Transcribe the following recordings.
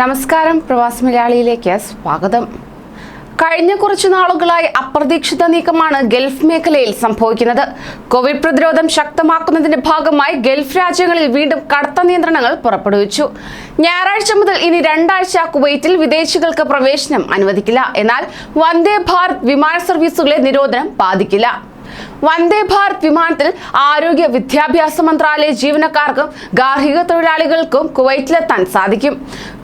നമസ്കാരം പ്രവാസി മലയാളിയിലേക്ക് സ്വാഗതം. കഴിഞ്ഞ കുറച്ചു നാളുകളായി അപ്രതീക്ഷിത നീക്കമാണ് ഗൾഫ് മേഖലയിൽ സംഭവിക്കുന്നത്. കോവിഡ് പ്രതിരോധം ശക്തമാക്കുന്നതിന്റെ ഭാഗമായി ഗൾഫ് രാജ്യങ്ങളിൽ വീണ്ടും കടുത്ത നിയന്ത്രണങ്ങൾ പുറപ്പെടുവിച്ചു. ഞായറാഴ്ച മുതൽ ഇനി രണ്ടാഴ്ച കുവൈറ്റിൽ വിദേശികൾക്ക് പ്രവേശനം അനുവദിക്കില്ല. എന്നാൽ വന്ദേ ഭാരത് വിമാന സർവീസുകളെ നിരോധനം ബാധിക്കില്ല. വന്ദേ ഭാരത് വിമാനത്തിൽ ആരോഗ്യ വിദ്യാഭ്യാസ മന്ത്രാലയ ജീവനക്കാർക്കും ഗാർഹിക തൊഴിലാളികൾക്കും കുവൈറ്റിലെത്താൻ സാധിക്കും.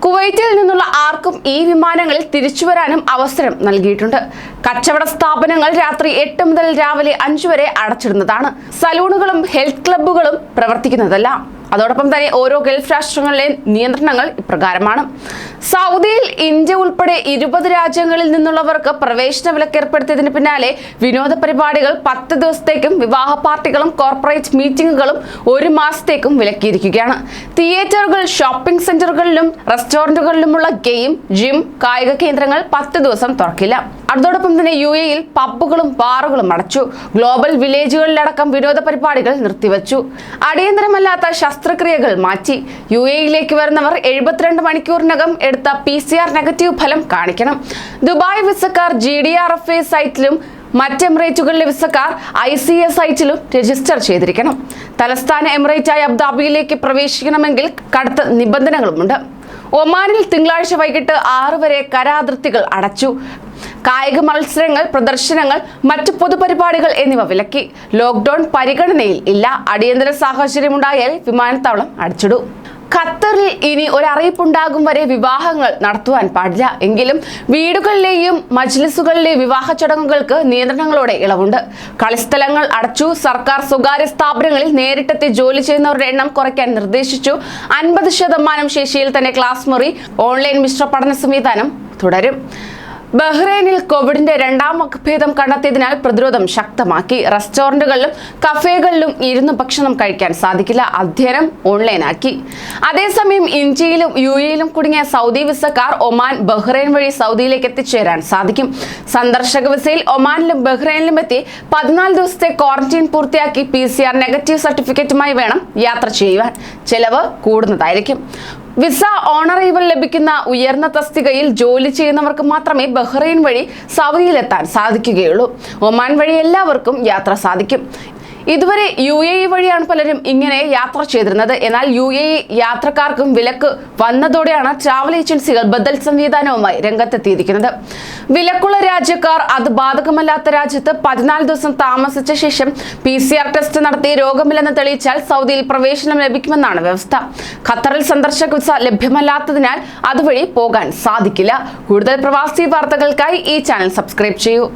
കുവൈറ്റിൽ നിന്നുള്ള ആർക്കും ഈ വിമാനങ്ങളിൽ തിരിച്ചുവരാനും അവസരം നൽകിയിട്ടുണ്ട്. കച്ചവട സ്ഥാപനങ്ങൾ രാത്രി എട്ട് മുതൽ രാവിലെ അഞ്ചു വരെ അടച്ചിടുന്നതാണ്. സലൂണുകളും ഹെൽത്ത് ക്ലബ്ബുകളും പ്രവർത്തിക്കുന്നതല്ല. അതോടൊപ്പം തന്നെ ഓരോ ഗൾഫ് രാഷ്ട്രങ്ങളിലെ നിയന്ത്രണങ്ങൾ ഇപ്രകാരമാണ്. സൗദിയിൽ ഇന്ത്യ ഉൾപ്പെടെ ഇരുപത് രാജ്യങ്ങളിൽ നിന്നുള്ളവർക്ക് പ്രവേശന വിലക്ക് ഏർപ്പെടുത്തിയതിന് പിന്നാലെ വിനോദ പരിപാടികൾ പത്ത് ദിവസത്തേക്കും വിവാഹ പാർട്ടികളും കോർപ്പറേറ്റ് മീറ്റിംഗുകളും ഒരു മാസത്തേക്കും വിലക്കിയിരിക്കുകയാണ്. തിയേറ്ററുകൾ ഷോപ്പിംഗ് സെന്ററുകളിലും റെസ്റ്റോറന്റുകളിലുമുള്ള ഗെയിം ജിം കായിക കേന്ദ്രങ്ങൾ പത്ത് ദിവസം തുറക്കില്ല. അതോടൊപ്പം തന്നെ യു എയിൽ പബ്ബുകളും ബാറുകളും അടച്ചു. ഗ്ലോബൽ വില്ലേജുകളിലടക്കം വിനോദ പരിപാടികൾ നിർത്തിവച്ചു. അടിയന്തരമല്ലാത്ത ശസ്ത്രക്രിയകൾ മാറ്റി. യു എയിലേക്ക് വരുന്നവർ എഴുപത്തിരണ്ട് മണിക്കൂറിനകം എടുത്ത പി സി ആർ നെഗറ്റീവ് ഫലം കാണിക്കണം. Dubai വിസക്കാർ G D R F A സൈറ്റിലും മറ്റ് എമിറേറ്റുകളിലെ വിസക്കാർ ഐ സി എസ് സൈറ്റിലും രജിസ്റ്റർ ചെയ്തിരിക്കണം. തലസ്ഥാന എമിറേറ്റായ അബുദാബിയിലേക്ക് പ്രവേശിക്കണമെങ്കിൽ കടുത്ത നിബന്ധനകളുമുണ്ട്. ഒമാനിൽ തിങ്കളാഴ്ച വൈകിട്ട് ആറു വരെ കരാതിർത്തികൾ അടച്ചു. കായിക മത്സരങ്ങൾ പ്രദർശനങ്ങൾ മറ്റു പൊതുപരിപാടികൾ എന്നിവ വിലക്കി. ലോക്ക്ഡൌൺ പരിഗണനയിൽ ഇല്ല. അടിയന്തര സാഹചര്യമുണ്ടായാൽ വിമാനത്താവളം അടച്ചിടും. ഖത്തറിൽ ഇനി ഒരറിയിപ്പുണ്ടാകും വരെ വിവാഹങ്ങൾ നടത്തുവാൻ പാടില്ല. എങ്കിലും വീടുകളിലെയും മജ്ലിസുകളിലെയും വിവാഹ ചടങ്ങുകൾക്ക് നിയന്ത്രണങ്ങളോടെ ഇളവുണ്ട്. കളിസ്ഥലങ്ങൾ അടച്ചു സർക്കാർ സ്വകാര്യ സ്ഥാപനങ്ങളിൽ നേരിട്ടെത്തി ജോലി ചെയ്യുന്നവരുടെ എണ്ണം കുറയ്ക്കാൻ നിർദ്ദേശിച്ചു. അൻപത് ശതമാനം ശേഷിയിൽ തന്നെ ക്ലാസ് മുറി ഓൺലൈൻ മിശ്ര പഠന സംവിധാനം തുടരും. ബഹ്റൈനിൽ കോവിഡിന്റെ രണ്ടാം വകഭേദം കണ്ടെത്തിയതിനാൽ പ്രതിരോധം ശക്തമാക്കി. റെസ്റ്റോറന്റുകളിലും കഫേകളിലും ഇരുന്ന് ഭക്ഷണം കഴിക്കാൻ സാധിക്കില്ല. അധ്യയനം ഓൺലൈനാക്കി. അതേസമയം ഇന്ത്യയിലും യു എയിലും കുടുങ്ങിയ സൗദി വിസക്കാർ ഒമാൻ ബഹ്റൈൻ വഴി സൗദിയിലേക്ക് എത്തിച്ചേരാൻ സാധിക്കും. സന്ദർശക വിസയിൽ ഒമാനിലും ബഹ്റൈനിലും എത്തി പതിനാല് ദിവസത്തെ ക്വാറന്റീൻ പൂർത്തിയാക്കി പി സി ആർ നെഗറ്റീവ് സർട്ടിഫിക്കറ്റുമായി വേണം യാത്ര ചെയ്യുവാൻ. ചെലവ് കൂടുന്നതായിരിക്കും. വിസ ഓണറൈവൽ ലഭിക്കുന്ന ഉയർന്ന തസ്തികയിൽ ജോലി ചെയ്യുന്നവർക്ക് മാത്രമേ ബഹ്റൈൻ വഴി സൗദിയിലെത്താൻ സാധിക്കുകയുള്ളൂ. ഒമാൻ വഴി എല്ലാവർക്കും യാത്ര സാധിക്കും. ഇതുവരെ യു എ ഇ വഴിയാണ് പലരും ഇങ്ങനെ യാത്ര ചെയ്തിരുന്നത്. എന്നാൽ യു എ ഇ യാത്രക്കാർക്കും വിലക്ക് വന്നതോടെയാണ് ട്രാവൽ ഏജൻസികൾ ബദൽ സംവിധാനവുമായി രംഗത്തെത്തിയിരിക്കുന്നത്. വിലക്കുള്ള രാജ്യക്കാർ അത് ബാധകമല്ലാത്ത രാജ്യത്ത് പതിനാല് ദിവസം താമസിച്ച ശേഷം പി സി ആർ ടെസ്റ്റ് നടത്തി രോഗമില്ലെന്ന് തെളിയിച്ചാൽ സൗദിയിൽ പ്രവേശനം ലഭിക്കുമെന്നാണ് വ്യവസ്ഥ. ഖത്തറിൽ സന്ദർശക വിസ ലഭ്യമല്ലാത്തതിനാൽ അതുവഴി പോകാൻ സാധിക്കില്ല. കൂടുതൽ പ്രവാസി വാർത്തകൾക്കായി ഈ ചാനൽ സബ്സ്ക്രൈബ് ചെയ്യൂ.